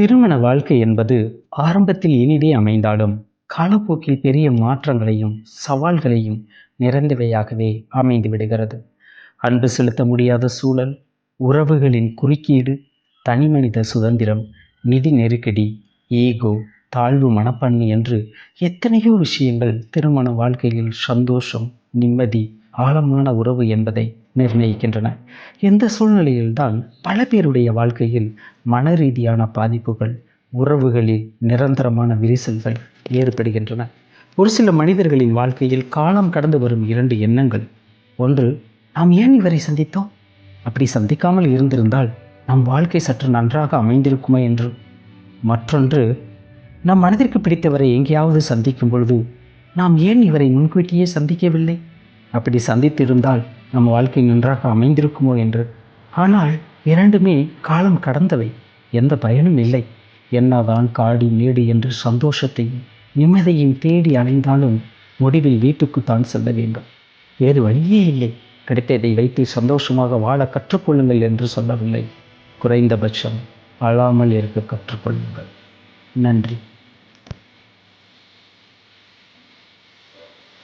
திருமண வாழ்க்கை என்பது ஆரம்பத்தில் இனிதே அமைந்தாலும் காலப்போக்கில் பெரிய மாற்றங்களையும் சவால்களையும் நிறைந்தவையாகவே அமைந்து விடுகிறது. அன்பு செலுத்த முடியாத சூழல் உறவுகளின் குறுக்கீடு தனிமனித சுதந்திரம் நிதி நெருக்கடி ஈகோ தாழ்வு மனப்பான்மை என்று எத்தனையோ விஷயங்கள் திருமண வாழ்க்கையில் சந்தோஷம் நிம்மதி ஆழமான உறவு என்பதை நிர்ணயிக்கின்றன. இந்த சூழ்நிலையில்தான் பல பேருடைய வாழ்க்கையில் மன ரீதியான பாதிப்புகள் உறவுகளில் நிரந்தரமான விரிசல்கள் ஏற்படுகின்றன. ஒரு சில மனிதர்களின் வாழ்க்கையில் காலம் கடந்து வரும் இரண்டு எண்ணங்கள். ஒன்று நாம் ஏன் இவரை சந்தித்தோம்? அப்படி சந்திக்காமல் இருந்திருந்தால் நம் வாழ்க்கை சற்று நன்றாக அமைந்திருக்குமே என்று. மற்றொன்று நம் மனதிற்கு பிடித்தவரை எங்கேயாவது சந்திக்கும் பொழுது நாம் ஏன் இவரை முன்கூட்டியே சந்திக்கவில்லை? அப்படி சந்தித்திருந்தால் நம் வாழ்க்கை நன்றாக அமைந்திருக்குமோ என்று. ஆனால் இரண்டுமே காலம் கடந்தவை. எந்த பயனும் இல்லை. என்னதான் காடி நீடு என்று சந்தோஷத்தையும் நிம்மதியையும் தேடி அலைந்தாலும் முடிவில் வீட்டுக்குத்தான் செல்ல வேண்டும். வேறு வழியே இல்லை. கிடைத்ததை வைத்து சந்தோஷமாக வாழ கற்றுக்கொள்ளுங்கள் என்று சொல்லவில்லை. குறைந்தபட்சம் அழாமல் இருக்க கற்றுக்கொள்ளுங்கள். நன்றி.